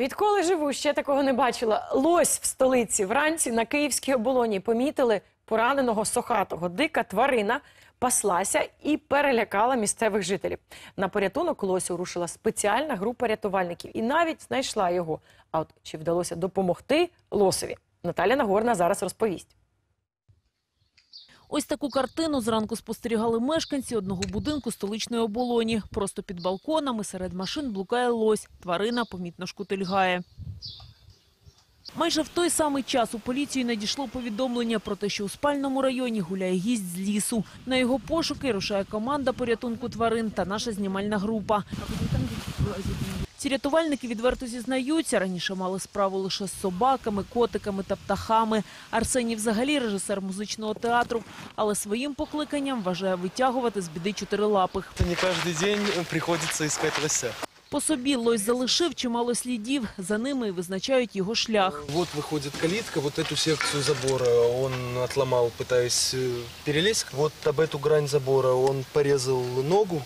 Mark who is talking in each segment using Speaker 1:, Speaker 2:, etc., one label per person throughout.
Speaker 1: Відколи живу, ще такого не бачила. Лось в столиці вранці на київській оболоні помітили пораненого сохатого. Дика тварина паслася і перелякала місцевих жителів. На порятунок лосю рушила спеціальна група рятувальників і навіть знайшла його. А от чи вдалося допомогти лосові? Наталя Нагорна зараз розповість.
Speaker 2: Ось таку картину зранку спостерігали мешканці одного будинку столичної оболоні. Просто під балконами серед машин блукає лось. Тварина помітно шкутильгає. Майже в той самий час у поліцію надійшло повідомлення про те, що у спальному районі гуляє гість з лісу. На його пошуки рушає команда порятунку тварин та наша знімальна група. Ці рятувальники відверто зізнаються, раніше мали справу лише з собаками, котиками та птахами. Арсеній взагалі режисер музичного театру, але своїм покликанням вважає витягувати з біди чотирилапих.
Speaker 3: Не каждый день приходится искать лося.
Speaker 2: По собі лось залишив чимало слідів, за ними і визначають його шлях.
Speaker 3: Вот выходит калитка, вот эту секцию забора он отломал, пытаясь э, перелезть. Вот об эту грань забора он порезал ногу.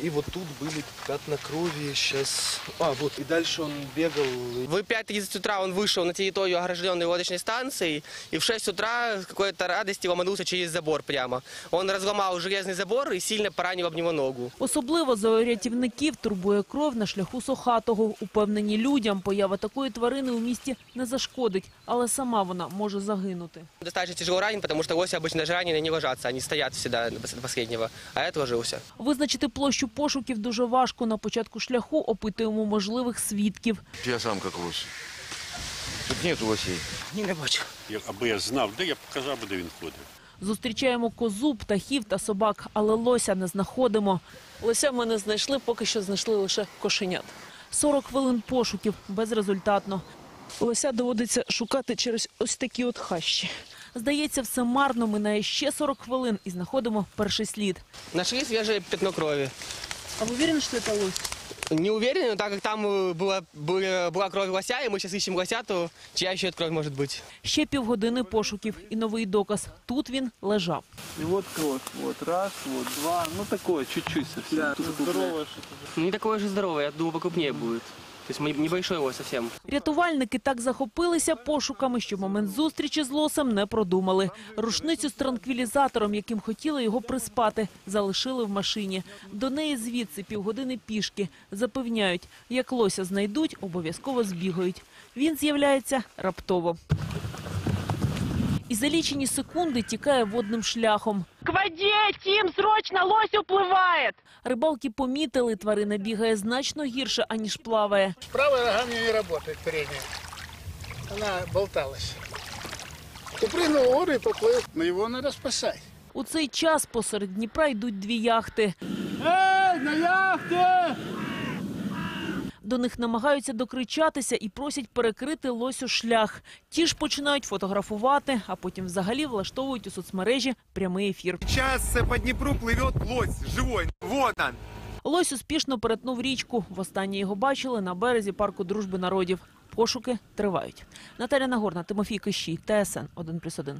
Speaker 3: И вот тут были пятна крови. Сейчас... А, вот. И дальше он бегал.
Speaker 4: В 5.30 утра он вышел на территорию огражденной лодочной станции, и в 6 утра с какой-то радости ломанулся через забор прямо. Он разломал железный забор и сильно поранил об него ногу.
Speaker 2: Особливо за рятівників турбує кров на шляху Сохатого. Упевнені людям, поява такої тварини у місті не зашкодить, але сама вона може загинути.
Speaker 4: Достаточно тяжело ранен, потому что лоси обычно даже раненые не ложатся, они стоят всегда до последнего, а этот ложился.
Speaker 2: Визначити площу пошуків дуже важко. На початку шляху опитуємо можливих свідків.
Speaker 5: Я сам как лось. Тут нет лосей.
Speaker 6: Як- Аби я знав, де я показав, би, де він ходить.
Speaker 2: Зустрічаємо козу, птахів та собак, але лося не знаходимо. Лося ми не знайшли, поки що знайшли лише кошенят. 40 хвилин пошуків безрезультатно. Лося доводиться шукати через ось такі от хащі. Здається, все марно минає ще 40 хвилин і знаходимо перший слід.
Speaker 4: Нашли свежее пятно крови.
Speaker 2: А ви уверені, що це лось?
Speaker 4: Не уверен, но так как там э, была, была, была кровь лося, и мы сейчас ищем лося, то чья еще эта кровь может быть?
Speaker 2: Ще півгодини пошуків і новий доказ. Тут він лежав.
Speaker 7: И вот кровь, вот раз, вот два, ну такое, чуть-чуть совсем. Да, здорово,
Speaker 4: Ну, Не такой же здоровый, я думал, покрупнее будет. То есть небольшой його зовсім.
Speaker 2: Рятувальники так захопилися пошуками, що момент зустрічі з лосем не продумали. Рушницю з транквілізатором, яким хотіли його приспати, залишили в машині. До неї звідси півгодини пішки. Запевняють, як лося знайдуть, обов'язково збігають. Він з'являється раптово І за лічені секунди тікає водним шляхом. К воді, Тім, срочно, лось upливає! Рибалки помітили, тварина бігає значно гірше, аніж плаває.
Speaker 8: Правая нога мне не работает, передняя. Она болталась. Упрыгнул в воду и поплыл. Но его надо спасать.
Speaker 2: У цей час посеред Дніпра йдуть дві яхти.
Speaker 8: Эй, на яхте!
Speaker 2: До них намагаються докричатися і просять перекрити лосю шлях. Ті ж починають фотографувати, а потім взагалі влаштовують у соцмережі прямий ефір.
Speaker 9: Сейчас по Днепру плывет лось живой. Вот он.
Speaker 2: Лось успішно перетнув річку. Востаннє його бачили на березі парку дружби народів. Пошуки тривають. Наталя Нагорна, Тимофій Кищій, ТСН 1+,1.